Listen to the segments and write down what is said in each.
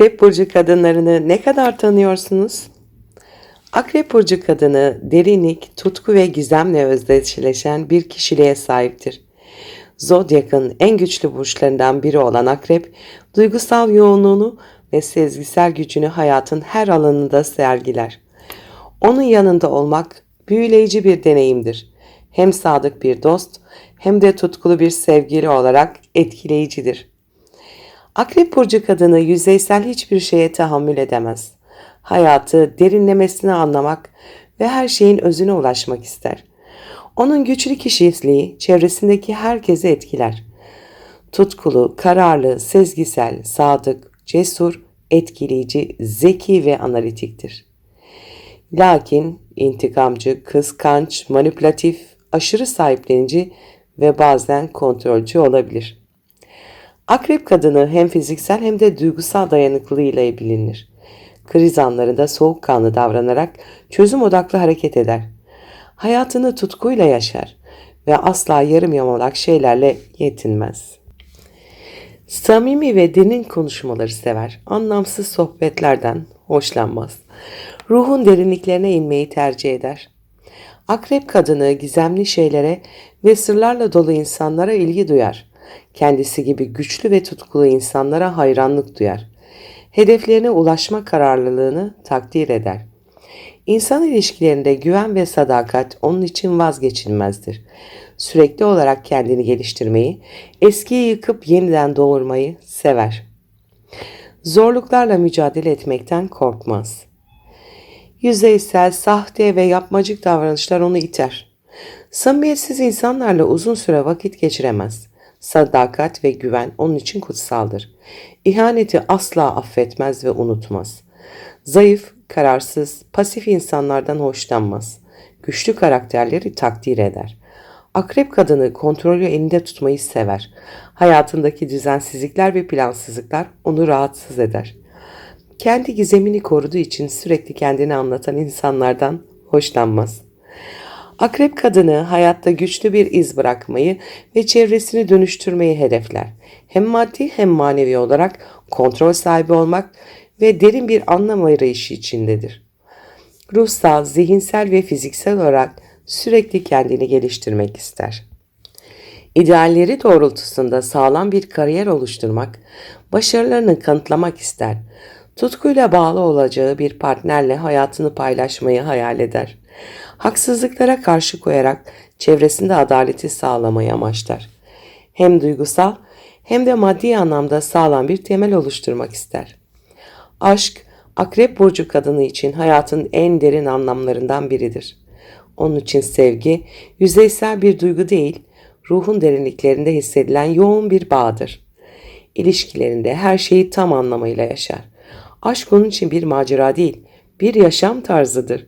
Akrep burcu kadınlarını ne kadar tanıyorsunuz? Akrep burcu kadını derinlik, tutku ve gizemle özdeşleşen bir kişiliğe sahiptir. Zodyak'ın en güçlü burçlarından biri olan akrep, duygusal yoğunluğunu ve sezgisel gücünü hayatın her alanında sergiler. Onun yanında olmak büyüleyici bir deneyimdir. Hem sadık bir dost hem de tutkulu bir sevgili olarak etkileyicidir. Akrep burcu kadını yüzeysel hiçbir şeye tahammül edemez. Hayatı derinlemesine anlamak ve her şeyin özüne ulaşmak ister. Onun güçlü kişiliği çevresindeki herkesi etkiler. Tutkulu, kararlı, sezgisel, sadık, cesur, etkileyici, zeki ve analitiktir. Lakin intikamcı, kıskanç, manipülatif, aşırı sahiplenici ve bazen kontrolcü olabilir. Akrep kadını hem fiziksel hem de duygusal dayanıklılığıyla bilinir. Kriz anlarında soğukkanlı davranarak çözüm odaklı hareket eder. Hayatını tutkuyla yaşar ve asla yarım yamalak şeylerle yetinmez. Samimi ve derin konuşmaları sever. Anlamsız sohbetlerden hoşlanmaz. Ruhun derinliklerine inmeyi tercih eder. Akrep kadını gizemli şeylere ve sırlarla dolu insanlara ilgi duyar. Kendisi gibi güçlü ve tutkulu insanlara hayranlık duyar. Hedeflerine ulaşma kararlılığını takdir eder. İnsan ilişkilerinde güven ve sadakat onun için vazgeçilmezdir. Sürekli olarak kendini geliştirmeyi, eskiyi yıkıp yeniden doğurmayı sever. Zorluklarla mücadele etmekten korkmaz. Yüzeysel, sahte ve yapmacık davranışlar onu iter. Samimiyetsiz insanlarla uzun süre vakit geçiremez. Sadakat ve güven onun için kutsaldır. İhaneti asla affetmez ve unutmaz. Zayıf, kararsız, pasif insanlardan hoşlanmaz. Güçlü karakterleri takdir eder. Akrep kadını kontrolü elinde tutmayı sever. Hayatındaki düzensizlikler ve plansızlıklar onu rahatsız eder. Kendi gizemini koruduğu için sürekli kendini anlatan insanlardan hoşlanmaz. Akrep kadını hayatta güçlü bir iz bırakmayı ve çevresini dönüştürmeyi hedefler. Hem maddi hem manevi olarak kontrol sahibi olmak ve derin bir anlam arayışı içindedir. Ruhsal, zihinsel ve fiziksel olarak sürekli kendini geliştirmek ister. İdealleri doğrultusunda sağlam bir kariyer oluşturmak, başarılarını kanıtlamak ister. Tutkuyla bağlı olacağı bir partnerle hayatını paylaşmayı hayal eder. Haksızlıklara karşı koyarak çevresinde adaleti sağlamayı amaçlar. Hem duygusal hem de maddi anlamda sağlam bir temel oluşturmak ister. Aşk, akrep burcu kadını için hayatın en derin anlamlarından biridir. Onun için sevgi, yüzeysel bir duygu değil, ruhun derinliklerinde hissedilen yoğun bir bağdır. İlişkilerinde her şeyi tam anlamıyla yaşar. Aşk onun için bir macera değil, bir yaşam tarzıdır.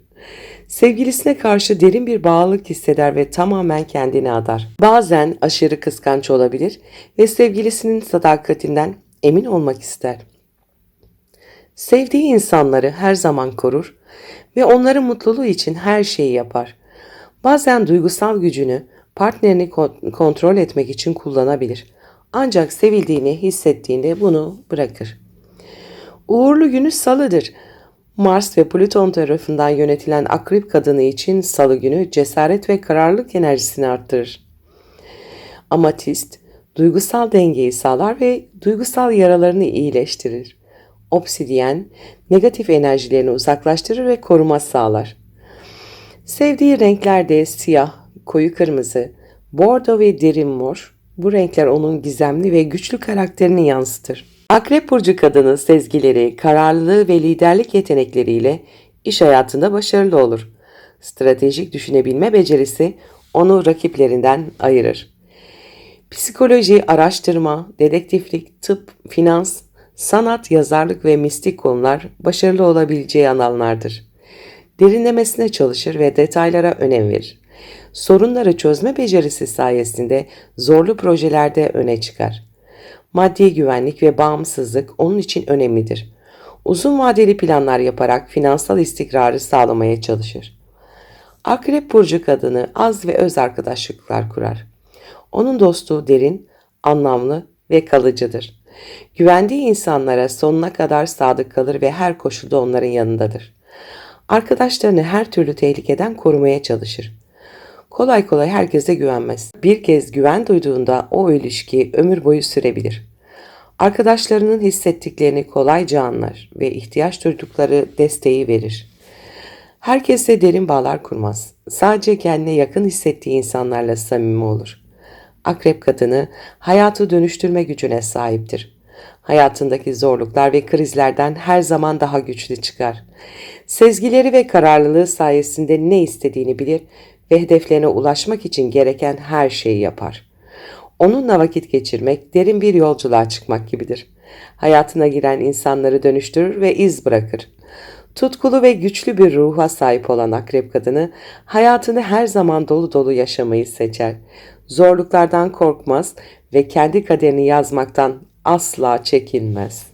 Sevgilisine karşı derin bir bağlılık hisseder ve tamamen kendini adar. Bazen aşırı kıskanç olabilir ve sevgilisinin sadakatinden emin olmak ister. Sevdiği insanları her zaman korur ve onların mutluluğu için her şeyi yapar. Bazen duygusal gücünü partnerini kontrol etmek için kullanabilir. Ancak sevildiğini hissettiğinde bunu bırakır. Uğurlu günü salıdır. Mars ve Plüton tarafından yönetilen akrep kadını için salı günü cesaret ve kararlılık enerjisini arttırır. Amatist, duygusal dengeyi sağlar ve duygusal yaralarını iyileştirir. Obsidyen, negatif enerjilerini uzaklaştırır ve koruma sağlar. Sevdiği renkler de siyah, koyu kırmızı, bordo ve derin mor. Bu renkler onun gizemli ve güçlü karakterini yansıtır. Akrep burcu kadının sezgileri, kararlılığı ve liderlik yetenekleriyle iş hayatında başarılı olur. Stratejik düşünebilme becerisi onu rakiplerinden ayırır. Psikoloji, araştırma, dedektiflik, tıp, finans, sanat, yazarlık ve mistik konular başarılı olabileceği alanlardır. Derinlemesine çalışır ve detaylara önem verir. Sorunları çözme becerisi sayesinde zorlu projelerde öne çıkar. Maddi güvenlik ve bağımsızlık onun için önemlidir. Uzun vadeli planlar yaparak finansal istikrarı sağlamaya çalışır. Akrep burcu kadını az ve öz arkadaşlıklar kurar. Onun dostluğu derin, anlamlı ve kalıcıdır. Güvendiği insanlara sonuna kadar sadık kalır ve her koşulda onların yanındadır. Arkadaşlarını her türlü tehlikeden korumaya çalışır. Kolay kolay herkese güvenmez. Bir kez güven duyduğunda o ilişki ömür boyu sürebilir. Arkadaşlarının hissettiklerini kolayca anlar ve ihtiyaç duydukları desteği verir. Herkesle derin bağlar kurmaz. Sadece kendine yakın hissettiği insanlarla samimi olur. Akrep kadını hayatı dönüştürme gücüne sahiptir. Hayatındaki zorluklar ve krizlerden her zaman daha güçlü çıkar. Sezgileri ve kararlılığı sayesinde ne istediğini bilir ve hedeflerine ulaşmak için gereken her şeyi yapar. Onunla vakit geçirmek derin bir yolculuğa çıkmak gibidir. Hayatına giren insanları dönüştürür ve iz bırakır. Tutkulu ve güçlü bir ruha sahip olan akrep kadını hayatını her zaman dolu dolu yaşamayı seçer. Zorluklardan korkmaz ve kendi kaderini yazmaktan asla çekinmez.